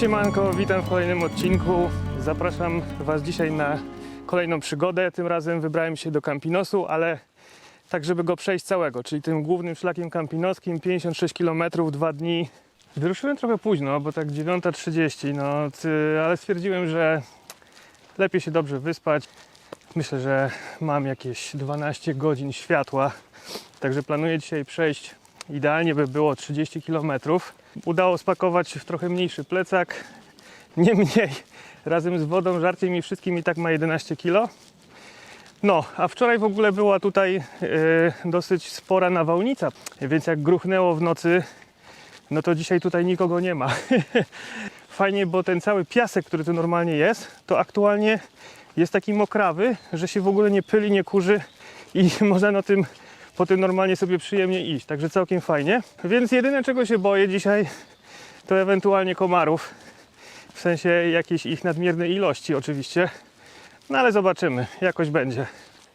Siemanko, witam w kolejnym odcinku. Zapraszam Was dzisiaj na kolejną przygodę. Tym razem wybrałem się do Campinosu, ale tak, żeby go przejść całego, czyli tym głównym szlakiem campinoskim, 56 km, dwa dni. Wyruszyłem trochę późno, bo tak 9.30, no, ale stwierdziłem, że lepiej się dobrze wyspać. Myślę, że mam jakieś 12 godzin światła, także planuję dzisiaj przejść. Idealnie by było 30 km. Udało spakować w trochę mniejszy plecak. Niemniej, razem z wodą, żarciem i wszystkim i tak ma 11 kg. No, a wczoraj w ogóle była tutaj e, dosyć spora nawałnica, więc jak gruchnęło w nocy, no to dzisiaj tutaj nikogo nie ma. Fajnie, bo ten cały piasek, który tu normalnie jest, to aktualnie jest taki mokrawy, że się w ogóle nie pyli, nie kurzy i można na tym po tym normalnie sobie przyjemnie iść. Także całkiem fajnie. Więc jedyne czego się boję dzisiaj to ewentualnie komarów. W sensie jakiejś ich nadmiernej ilości oczywiście. No ale zobaczymy, jakoś będzie.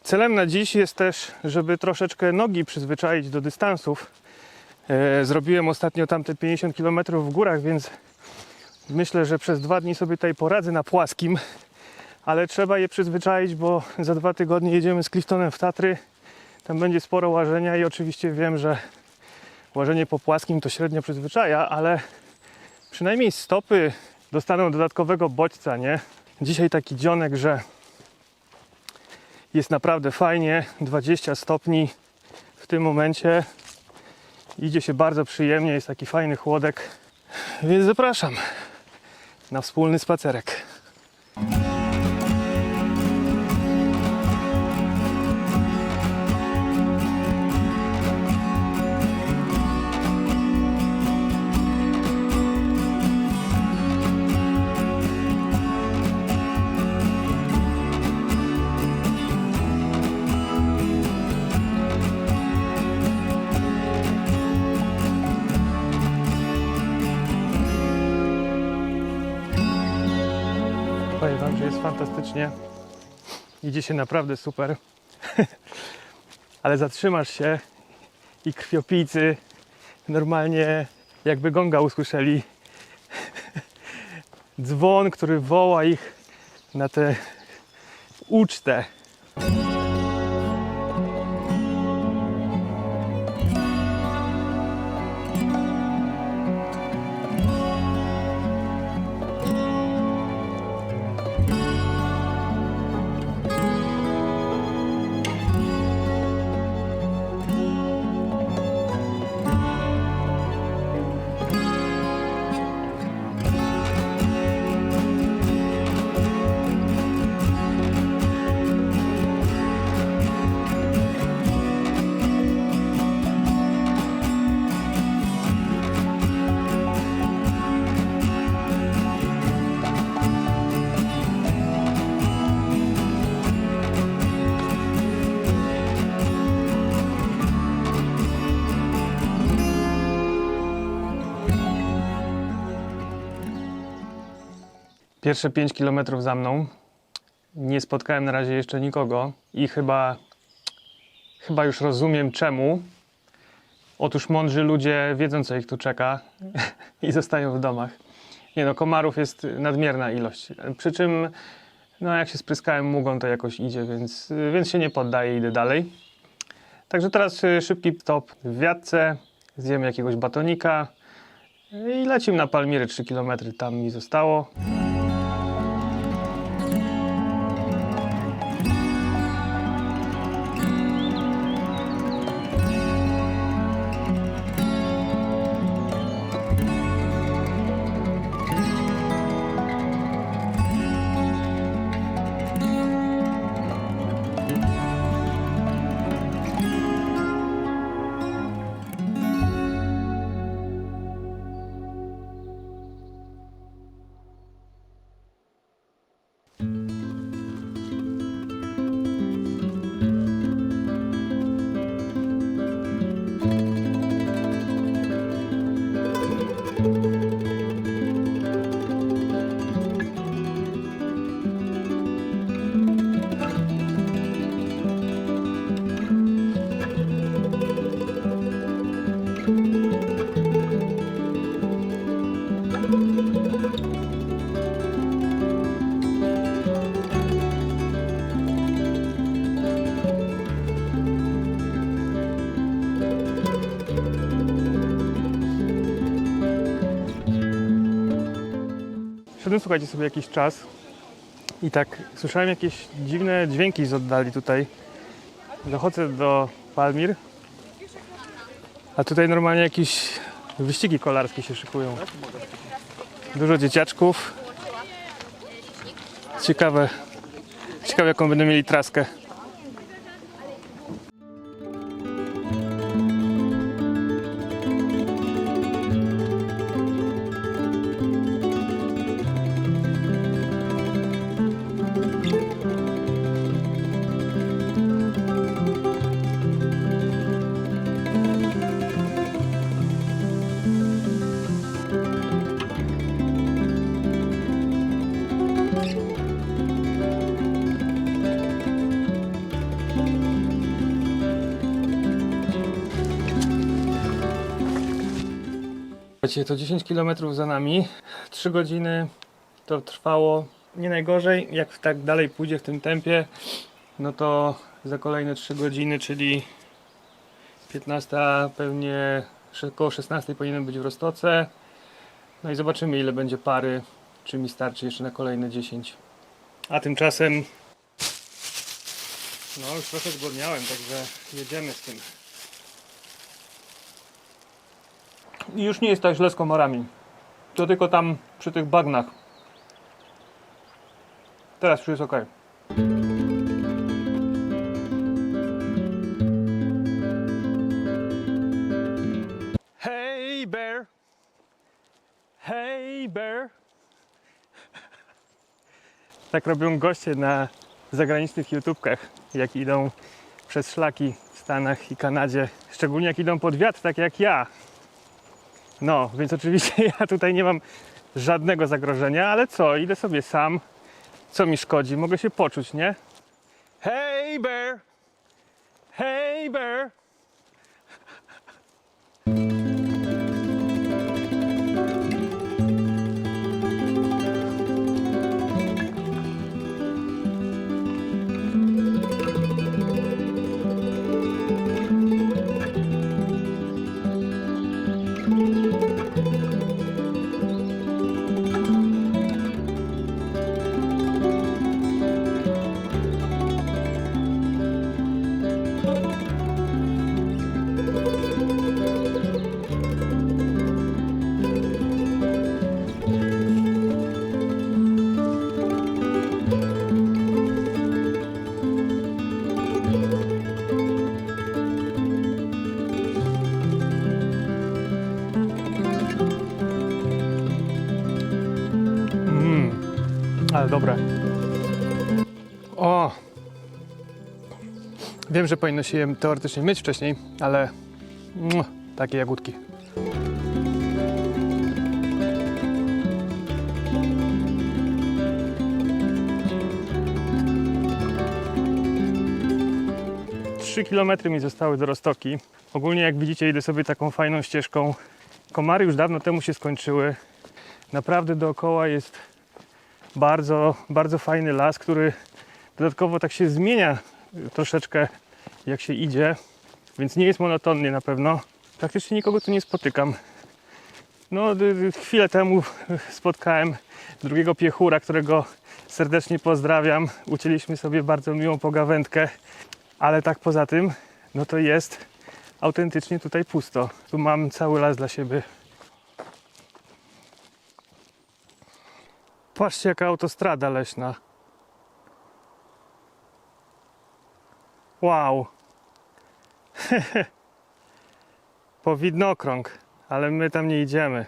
Celem na dziś jest też, żeby troszeczkę nogi przyzwyczaić do dystansów. E, zrobiłem ostatnio tamte 50 km w górach, więc myślę, że przez dwa dni sobie tutaj poradzę na płaskim. Ale trzeba je przyzwyczaić, bo za dwa tygodnie jedziemy z Cliftonem w Tatry. Tam będzie sporo łażenia i oczywiście wiem, że łażenie po płaskim to średnio przyzwyczaja, ale przynajmniej stopy dostaną dodatkowego bodźca, nie? Dzisiaj taki dzionek, że jest naprawdę fajnie, 20 stopni w tym momencie. Idzie się bardzo przyjemnie, jest taki fajny chłodek, więc zapraszam na wspólny spacerek. Fantastycznie. Idzie się naprawdę super. Ale zatrzymasz się i krwiopijcy normalnie jakby gonga usłyszeli. Dzwon, który woła ich na tę ucztę. Pierwsze 5 km za mną. Nie spotkałem na razie jeszcze nikogo i chyba, chyba już rozumiem czemu. Otóż mądrzy ludzie wiedzą, co ich tu czeka i zostają w domach. Nie no, komarów jest nadmierna ilość. Przy czym, no jak się spryskałem mugą, to jakoś idzie, więc, więc się nie poddaję, idę dalej. Także teraz y, szybki stop w wiatce, zjemy jakiegoś batonika i lecimy na Palmiry 3 km, tam mi zostało. Szedłem, słuchajcie, sobie jakiś czas i tak słyszałem jakieś dziwne dźwięki z oddali tutaj. Dochodzę do Palmir, a tutaj normalnie jakieś wyścigi kolarskie się szykują. Dużo dzieciaczków. Ciekawe, ciekawe jaką będą mieli traskę. Słuchajcie, to 10 km za nami. 3 godziny to trwało nie najgorzej. Jak tak dalej pójdzie w tym tempie, no to za kolejne 3 godziny, czyli 15, pewnie około 16 powinien być w Roztoce. No i zobaczymy ile będzie pary, czy mi starczy jeszcze na kolejne 10. A tymczasem no już trochę zgłodniałem, także jedziemy z tym. I już nie jest tak źle z komorami. To tylko tam przy tych bagnach. Teraz już jest ok. Hey bear. Hey bear. Tak robią goście na zagranicznych YouTubkach, jak idą przez szlaki w Stanach i Kanadzie. Szczególnie jak idą pod wiatr, tak jak ja. No, więc oczywiście ja tutaj nie mam żadnego zagrożenia, ale co, idę sobie sam. Co mi szkodzi? Mogę się poczuć, nie? Hey bear! Hey bear! Wiem, że powinno się je teoretycznie myć wcześniej, ale takie jagódki. Trzy kilometry mi zostały do Rostoki. Ogólnie jak widzicie idę sobie taką fajną ścieżką. Komary już dawno temu się skończyły. Naprawdę dookoła jest bardzo, bardzo fajny las, który dodatkowo tak się zmienia troszeczkę jak się idzie, więc nie jest monotonnie na pewno. Praktycznie nikogo tu nie spotykam. No, chwilę temu spotkałem drugiego piechura, którego serdecznie pozdrawiam. Ucięliśmy sobie bardzo miłą pogawędkę, ale tak poza tym, no to jest autentycznie tutaj pusto. Tu mam cały las dla siebie. Patrzcie jaka autostrada leśna. Wow. po widnokrąg, ale my tam nie idziemy.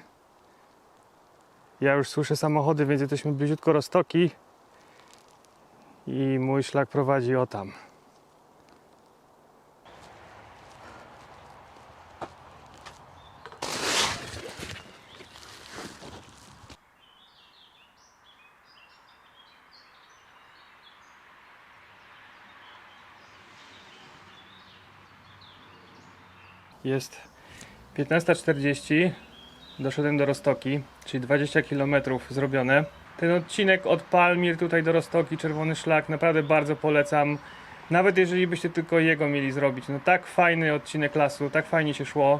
Ja już słyszę samochody, więc jesteśmy bliziutko Rostoki i mój szlak prowadzi o tam. Jest 15.40. Doszedłem do Rostoki, czyli 20 km zrobione. Ten odcinek od Palmir tutaj do Rostoki, Czerwony Szlak, naprawdę bardzo polecam. Nawet jeżeli byście tylko jego mieli zrobić. No tak fajny odcinek lasu, tak fajnie się szło.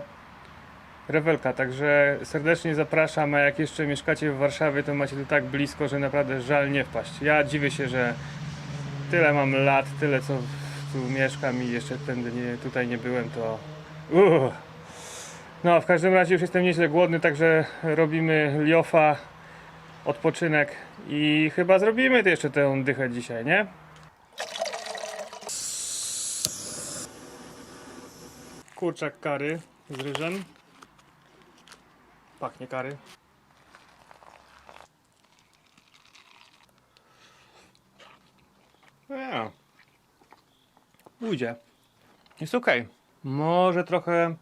rewelka, także serdecznie zapraszam, a jak jeszcze mieszkacie w Warszawie, to macie tu tak blisko, że naprawdę żal nie wpaść. Ja dziwię się, że tyle mam lat, tyle co tu mieszkam i jeszcze tędy nie, tutaj nie byłem, to... Uff. No, w każdym razie już jestem nieźle głodny, także robimy liofa, odpoczynek i chyba zrobimy jeszcze tę dychę dzisiaj, nie? Kurczak kary z ryżem. Pachnie kary. Ja. Ujdzie. Jest ok. Może trochę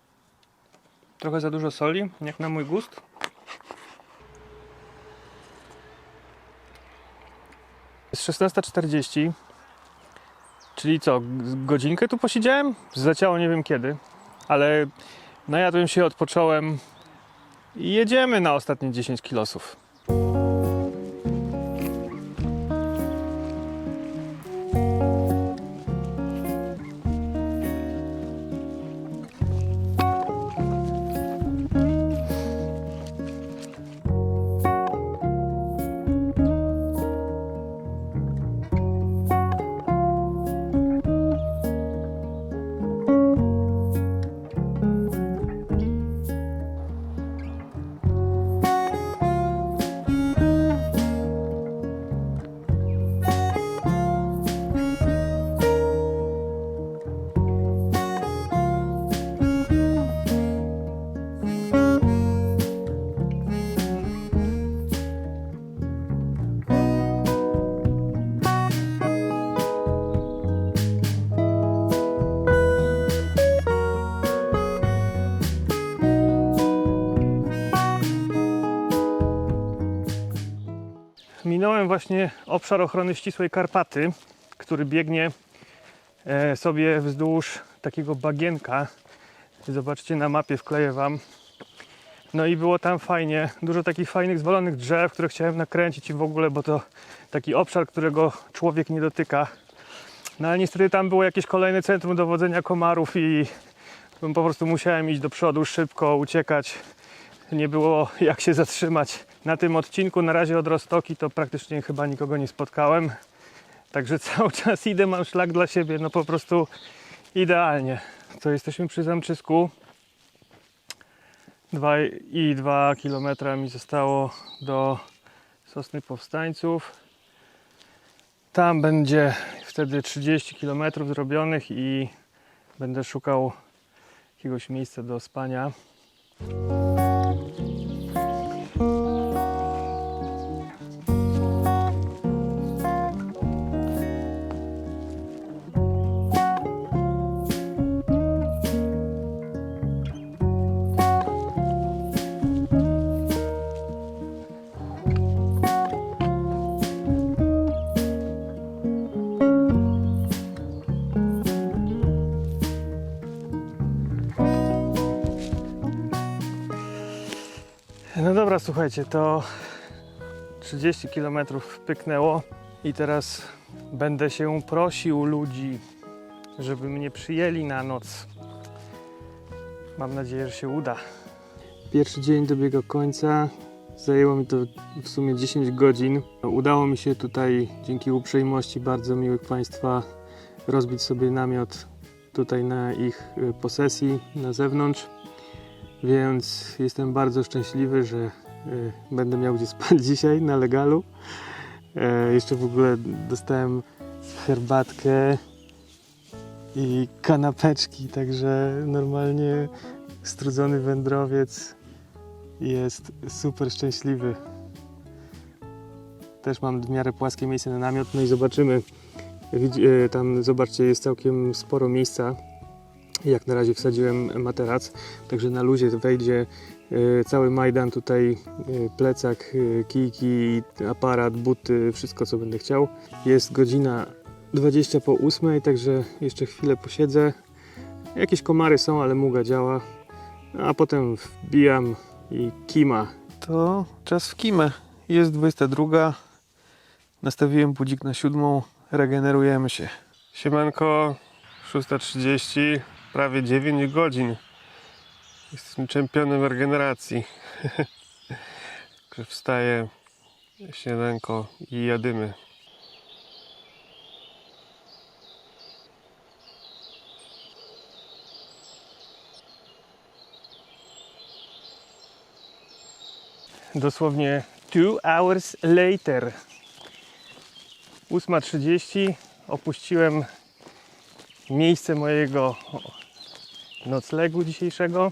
trochę za dużo soli, jak na mój gust. Jest 16.40. Czyli co, godzinkę tu posiedziałem? Zleciało nie wiem kiedy, ale najadłem się, odpocząłem i jedziemy na ostatnie 10 kilosów. Minąłem właśnie obszar ochrony ścisłej Karpaty, który biegnie e, sobie wzdłuż takiego bagienka. Zobaczcie na mapie, wkleję Wam. No i było tam fajnie, dużo takich fajnych zwalonych drzew, które chciałem nakręcić i w ogóle, bo to taki obszar, którego człowiek nie dotyka. No ale niestety tam było jakieś kolejne centrum dowodzenia komarów i po prostu musiałem iść do przodu szybko, uciekać. Nie było jak się zatrzymać. Na tym odcinku na razie od Rostoki to praktycznie chyba nikogo nie spotkałem. Także cały czas idę, mam szlak dla siebie, no po prostu idealnie. To jesteśmy przy Zamczysku. Dwa i 2 km mi zostało do Sosny Powstańców. Tam będzie wtedy 30 km zrobionych i będę szukał jakiegoś miejsca do spania. No dobra, słuchajcie, to 30 km pyknęło i teraz będę się prosił ludzi, żeby mnie przyjęli na noc. Mam nadzieję, że się uda. Pierwszy dzień dobiega końca. Zajęło mi to w sumie 10 godzin. Udało mi się tutaj dzięki uprzejmości bardzo miłych Państwa rozbić sobie namiot tutaj na ich y, posesji na zewnątrz. Więc jestem bardzo szczęśliwy, że y, będę miał gdzie spać dzisiaj na legalu. E, jeszcze w ogóle dostałem herbatkę i kanapeczki, także normalnie strudzony wędrowiec jest super szczęśliwy. Też mam w miarę płaskie miejsce na namiot, no i zobaczymy. E, Tam zobaczcie, jest całkiem sporo miejsca. Jak na razie wsadziłem materac, także na luzie wejdzie e, cały Majdan tutaj, e, plecak, e, kijki, aparat, buty, wszystko co będę chciał. Jest godzina 20 po 8, także jeszcze chwilę posiedzę. Jakieś komary są, ale muga działa. A potem wbijam i kima. To czas w kimę. Jest 22. Nastawiłem budzik na siódmą. Regenerujemy się. Siemanko, 6.30, prawie 9 godzin Jestem czempionem regeneracji. Że Wstaje śniadanko i jadymy. Dosłownie two hours later. 8.30 opuściłem miejsce mojego noclegu dzisiejszego.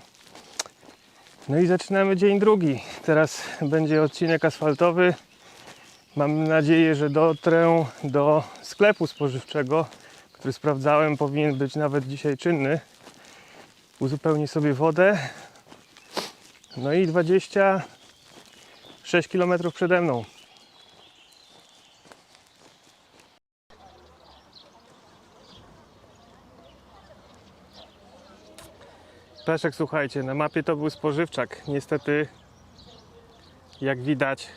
No i zaczynamy dzień drugi. Teraz będzie odcinek asfaltowy. Mam nadzieję, że dotrę do sklepu spożywczego, który sprawdzałem, powinien być nawet dzisiaj czynny. Uzupełnię sobie wodę. No i 26 km przede mną. Peszek, słuchajcie, na mapie to był spożywczak. Niestety, jak widać,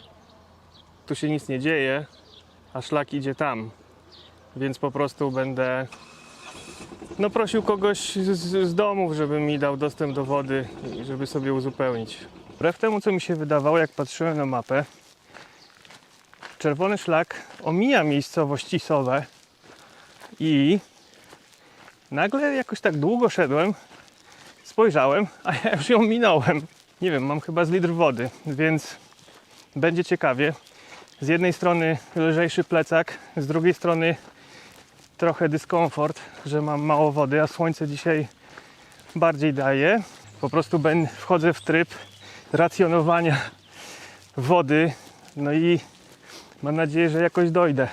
tu się nic nie dzieje, a szlak idzie tam. Więc po prostu będę no, prosił kogoś z, z domów, żeby mi dał dostęp do wody żeby sobie uzupełnić. Wbrew temu, co mi się wydawało, jak patrzyłem na mapę, czerwony szlak omija miejscowość Cisowe i nagle jakoś tak długo szedłem, spojrzałem, a ja już ją minąłem. Nie wiem, mam chyba z litr wody, więc będzie ciekawie. Z jednej strony lżejszy plecak, z drugiej strony trochę dyskomfort, że mam mało wody, a słońce dzisiaj bardziej daje. Po prostu ben, wchodzę w tryb racjonowania wody, no i mam nadzieję, że jakoś dojdę.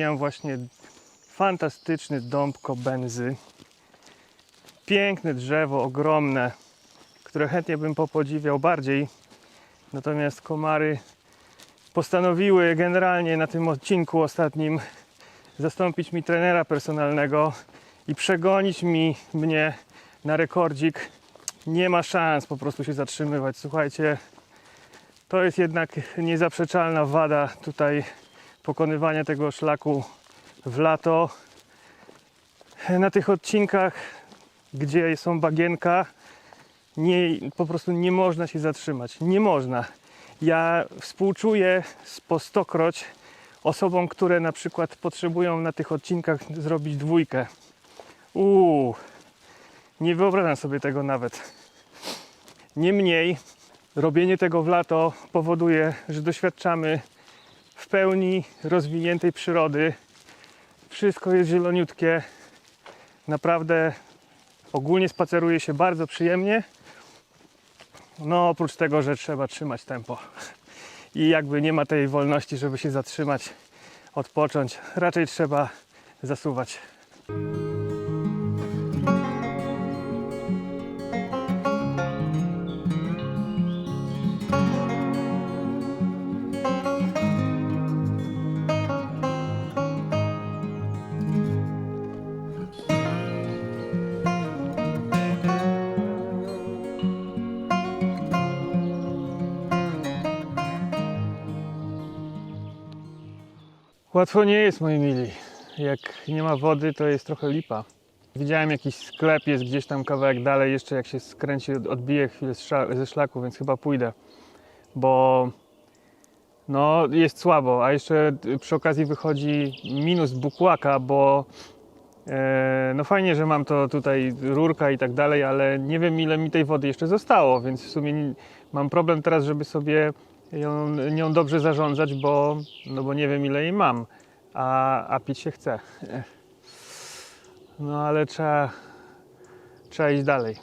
Mijam właśnie fantastyczny dąbko benzy. Piękne drzewo, ogromne, które chętnie bym popodziwiał bardziej. Natomiast komary postanowiły generalnie na tym odcinku ostatnim zastąpić mi trenera personalnego i przegonić mi mnie na rekordzik. Nie ma szans po prostu się zatrzymywać. Słuchajcie, to jest jednak niezaprzeczalna wada tutaj pokonywania tego szlaku w lato. Na tych odcinkach, gdzie są bagienka, nie, po prostu nie można się zatrzymać. Nie można. Ja współczuję po stokroć osobom, które na przykład potrzebują na tych odcinkach zrobić dwójkę. Uuu, nie wyobrażam sobie tego nawet. Niemniej, robienie tego w lato powoduje, że doświadczamy w pełni rozwiniętej przyrody. Wszystko jest zieloniutkie. Naprawdę ogólnie spaceruje się bardzo przyjemnie. No oprócz tego, że trzeba trzymać tempo. I jakby nie ma tej wolności, żeby się zatrzymać, odpocząć. Raczej trzeba zasuwać. Łatwo nie jest, moi mili. Jak nie ma wody, to jest trochę lipa. Widziałem jakiś sklep, jest gdzieś tam kawałek dalej, jeszcze jak się skręci, odbije chwilę ze szlaku, więc chyba pójdę. Bo no, jest słabo, a jeszcze przy okazji wychodzi minus bukłaka, bo e, no fajnie, że mam to tutaj rurka i tak dalej, ale nie wiem ile mi tej wody jeszcze zostało, więc w sumie mam problem teraz, żeby sobie ją, nią dobrze zarządzać, bo, no bo nie wiem ile jej mam, a, a pić się chce. No ale trzeba, trzeba iść dalej.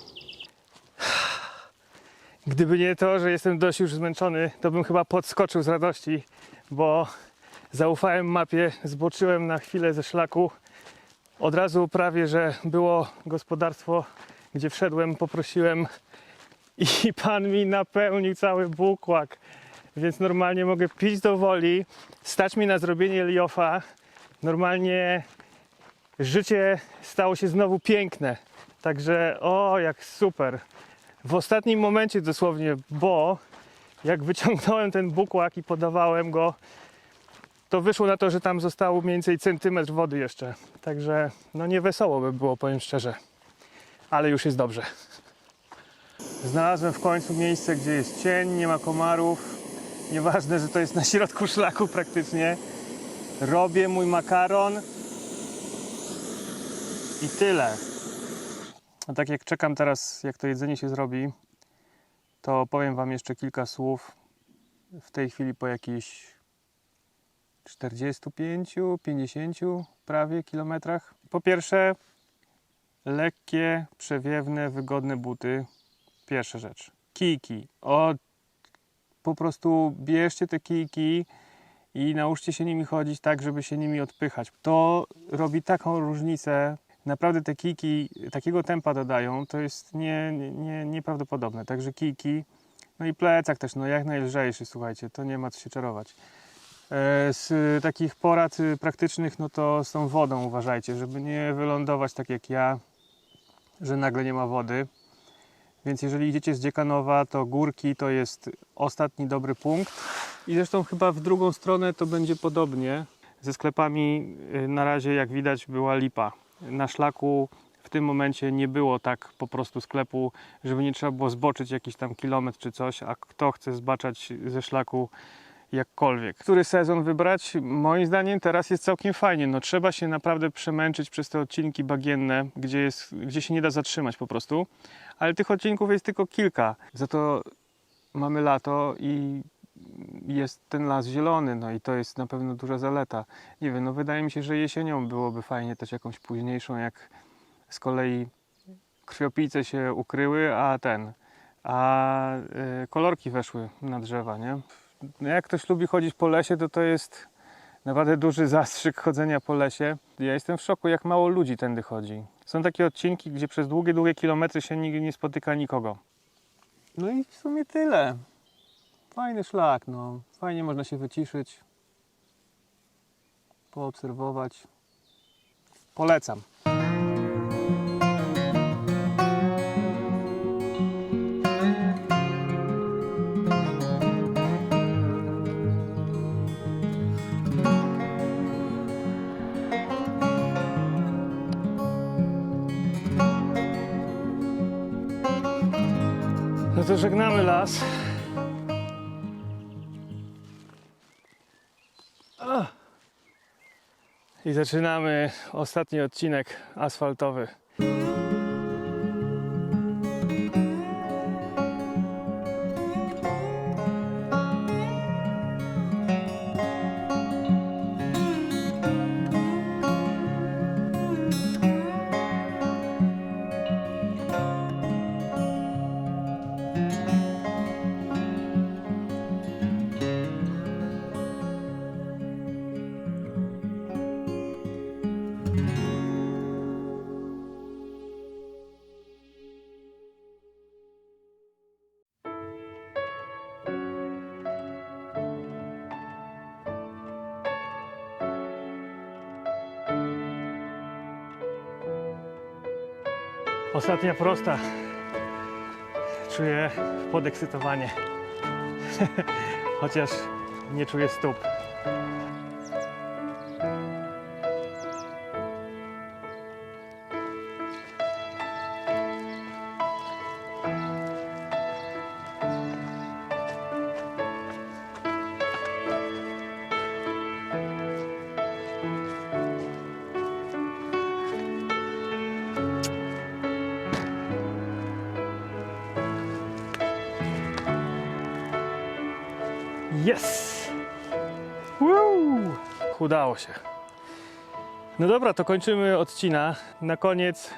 Gdyby nie to, że jestem dość już zmęczony, to bym chyba podskoczył z radości, bo zaufałem mapie, zboczyłem na chwilę ze szlaku. Od razu prawie, że było gospodarstwo, gdzie wszedłem, poprosiłem i pan mi napełnił cały bukłak. Więc normalnie mogę pić do woli, stać mi na zrobienie liofa. Normalnie życie stało się znowu piękne. Także o, jak super. W ostatnim momencie dosłownie, bo jak wyciągnąłem ten bukłak i podawałem go, to wyszło na to, że tam zostało mniej więcej centymetr wody jeszcze. Także no nie wesoło by było, powiem szczerze. Ale już jest dobrze. Znalazłem w końcu miejsce, gdzie jest cień, nie ma komarów. Nieważne, że to jest na środku szlaku praktycznie. Robię mój makaron i tyle. A tak jak czekam teraz, jak to jedzenie się zrobi, to powiem Wam jeszcze kilka słów. W tej chwili po jakichś 45, 50 prawie kilometrach. Po pierwsze, lekkie, przewiewne, wygodne buty. Pierwsza rzecz. Kijki. O, po prostu bierzcie te kijki i nauczcie się nimi chodzić tak, żeby się nimi odpychać. To robi taką różnicę. Naprawdę te kijki takiego tempa dodają, to jest nie, nie, nie, nieprawdopodobne. Także kijki, no i plecak też, no jak najlżejszy, słuchajcie, to nie ma co się czarować. E, Z takich porad y, praktycznych, no to z tą wodą uważajcie, żeby nie wylądować tak jak ja, że nagle nie ma wody. Więc jeżeli idziecie z Dziekanowa, to górki to jest ostatni dobry punkt. I zresztą chyba w drugą stronę to będzie podobnie. Ze sklepami y, na razie, jak widać, była lipa. Na szlaku w tym momencie nie było tak po prostu sklepu, żeby nie trzeba było zboczyć jakiś tam kilometr czy coś, a kto chce zbaczać ze szlaku jakkolwiek. Który sezon wybrać? Moim zdaniem teraz jest całkiem fajnie. No, trzeba się naprawdę przemęczyć przez te odcinki bagienne, gdzie, jest, gdzie się nie da zatrzymać po prostu. Ale tych odcinków jest tylko kilka. Za to mamy lato i jest ten las zielony, no i to jest na pewno duża zaleta. Nie wiem, no wydaje mi się, że jesienią byłoby fajnie też jakąś późniejszą, jak z kolei krwiopijce się ukryły, a ten, a y, kolorki weszły na drzewa, nie? No jak ktoś lubi chodzić po lesie, to to jest naprawdę duży zastrzyk chodzenia po lesie. Ja jestem w szoku, jak mało ludzi tędy chodzi. Są takie odcinki, gdzie przez długie, długie kilometry się nigdy nie spotyka nikogo. No i w sumie tyle. Fajny szlak, no. Fajnie można się wyciszyć, poobserwować. Polecam. To żegnamy las. I zaczynamy ostatni odcinek asfaltowy. Ostatnia prosta. Czuję podekscytowanie. Chociaż nie czuję stóp. Yes! Woo! Udało się. No dobra, to kończymy odcina. Na koniec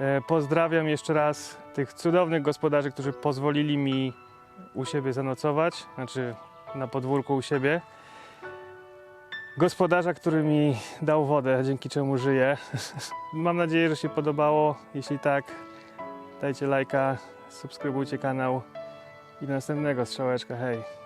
e, pozdrawiam jeszcze raz tych cudownych gospodarzy, którzy pozwolili mi u siebie zanocować, znaczy na podwórku u siebie. Gospodarza, który mi dał wodę, dzięki czemu żyję. Mam nadzieję, że się podobało. Jeśli tak, dajcie lajka, subskrybujcie kanał i do następnego strzałeczka. Hej!